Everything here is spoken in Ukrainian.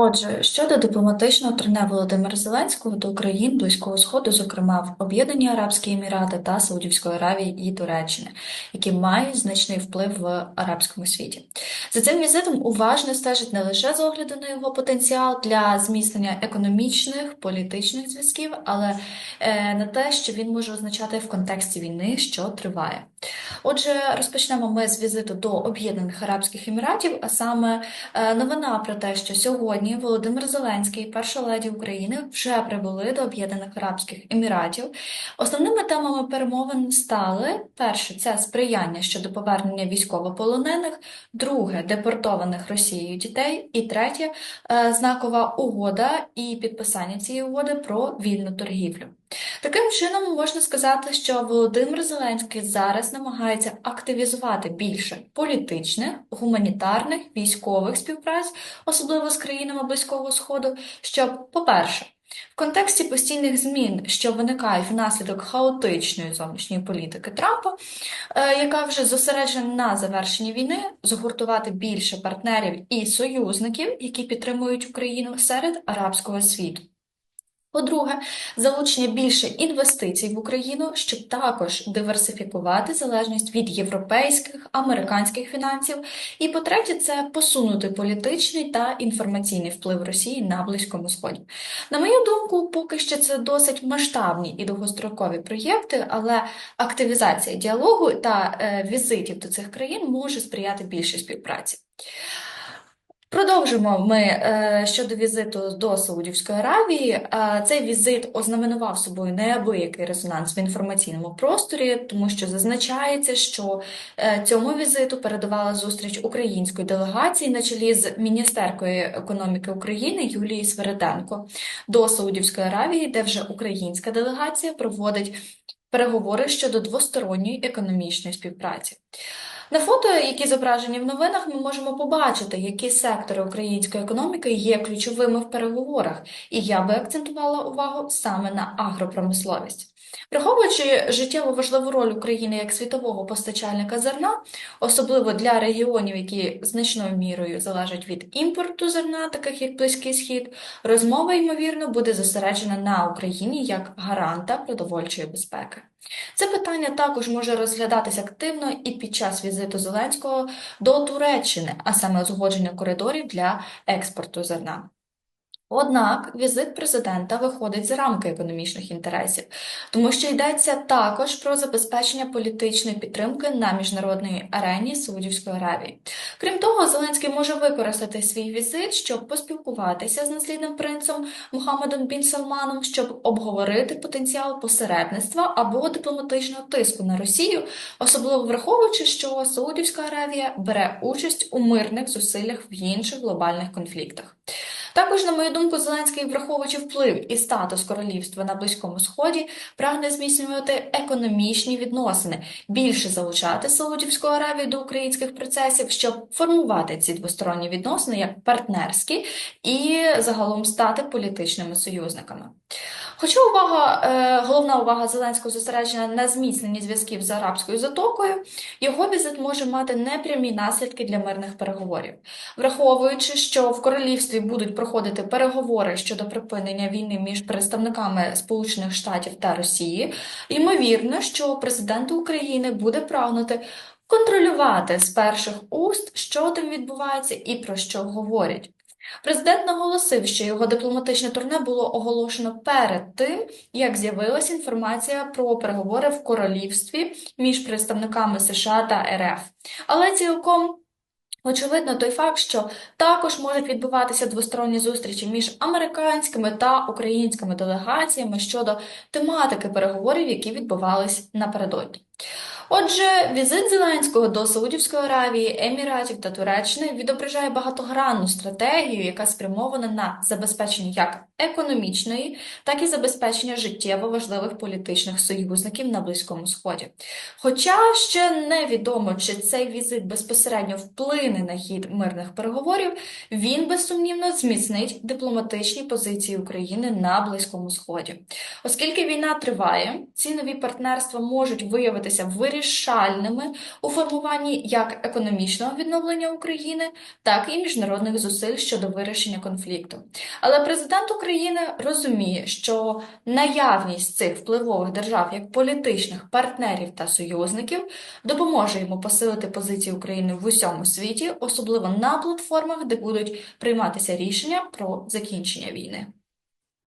Отже, щодо дипломатичного турне Володимира Зеленського до країн Близького Сходу, зокрема в Об'єднані Арабські Емірати та Саудівської Аравії і Туреччини, які мають значний вплив в арабському світі. За цим візитом уважно стежить не лише з огляду на його потенціал для зміцнення економічних, політичних зв'язків, але е, на те, що він може означати в контексті війни, що триває. Отже, розпочнемо ми з візиту до Об'єднаних Арабських Еміратів, а саме е, новина про те, що сьогодні Володимир Зеленський, перша леді України, вже прибули до Об'єднаних Арабських Еміратів. Основними темами перемовин стали перше це сприяння щодо повернення військовополонених, друге депортованих Росією дітей, і третє е, знакова угода і підписання цієї угоди про вільну торгівлю. Таким чином, можна сказати, що Володимир Зеленський зараз намагається активізувати більше політичних, гуманітарних, військових співпраць, особливо з країнами Близького Сходу, щоб, по-перше, в контексті постійних змін, що виникають внаслідок хаотичної зовнішньої політики Трампа, е, яка вже зосереджена на завершенні війни, згуртувати більше партнерів і союзників, які підтримують Україну серед арабського світу. По-друге, залучення більше інвестицій в Україну, щоб також диверсифікувати залежність від європейських, американських фінансів. І по-третє, це посунути політичний та інформаційний вплив Росії на Близькому Сході. На мою думку, поки що це досить масштабні і довгострокові проєкти, але активізація діалогу та е, візитів до цих країн може сприяти більшій співпраці. Продовжимо ми е, щодо візиту до Саудівської Аравії. Е, цей візит ознаменував собою неабиякий резонанс в інформаційному просторі, тому що зазначається, що е, цьому візиту передавала зустріч української делегації на чолі з міністеркою економіки України Юлією Свереденко до Саудівської Аравії, де вже українська делегація проводить переговори щодо двосторонньої економічної співпраці. На фото, які зображені в новинах, ми можемо побачити, які сектори української економіки є ключовими в переговорах, і я би акцентувала увагу саме на агропромисловість. Враховуючи життєво важливу роль України як світового постачальника зерна, особливо для регіонів, які значною мірою залежать від імпорту зерна, таких як Близький Схід, розмова, ймовірно, буде зосереджена на Україні як гаранта продовольчої безпеки. Це питання також може розглядатися активно і під час візиту Зеленського до Туреччини, а саме узгодження коридорів для експорту зерна. Однак візит президента виходить за рамки економічних інтересів, тому що йдеться також про забезпечення політичної підтримки на міжнародній арені Саудівської Аравії. Крім того, Зеленський може використати свій візит, щоб поспілкуватися з наслідним принцем Мухаммедом Бін Салманом, щоб обговорити потенціал посередництва або дипломатичного тиску на Росію, особливо враховуючи, що Саудівська Аравія бере участь у мирних зусиллях в інших глобальних конфліктах. Також, на мою думку, Зеленський, враховуючи вплив і статус королівства на Близькому Сході, прагне зміцнювати економічні відносини, більше залучати Саудівську Аравію до українських процесів, щоб формувати ці двосторонні відносини як партнерські і загалом стати політичними союзниками. Хоча увага, е, головна увага Зеленського зосереджена на зміцненні зв'язків з арабською затокою, його візит може мати непрямі наслідки для мирних переговорів, враховуючи, що в королівстві будуть проходити переговори щодо припинення війни між представниками Сполучених Штатів та Росії, ймовірно, що президент України буде прагнути. Контролювати з перших уст, що там відбувається і про що говорять. Президент наголосив, що його дипломатичне турне було оголошено перед тим, як з'явилася інформація про переговори в королівстві між представниками США та РФ. Але цілком Очевидно, той факт, що також можуть відбуватися двосторонні зустрічі між американськими та українськими делегаціями щодо тематики переговорів, які відбувались напередодні. Отже, візит Зеленського до Саудівської Аравії, Еміратів та Туреччини відображає багатогранну стратегію, яка спрямована на забезпечення як економічної, так і забезпечення життєво важливих політичних союзників на Близькому Сході. Хоча ще невідомо, чи цей візит безпосередньо вплине на хід мирних переговорів, він безсумнівно зміцнить дипломатичні позиції України на Близькому Сході. Оскільки війна триває, ці нові партнерства можуть виявитися вирішальними у формуванні як економічного відновлення України, так і міжнародних зусиль щодо вирішення конфлікту. Але президент України розуміє, що наявність цих впливових держав як політичних партнерів та союзників допоможе йому посилити позиції України в усьому світі, особливо на платформах, де будуть прийматися рішення про закінчення війни.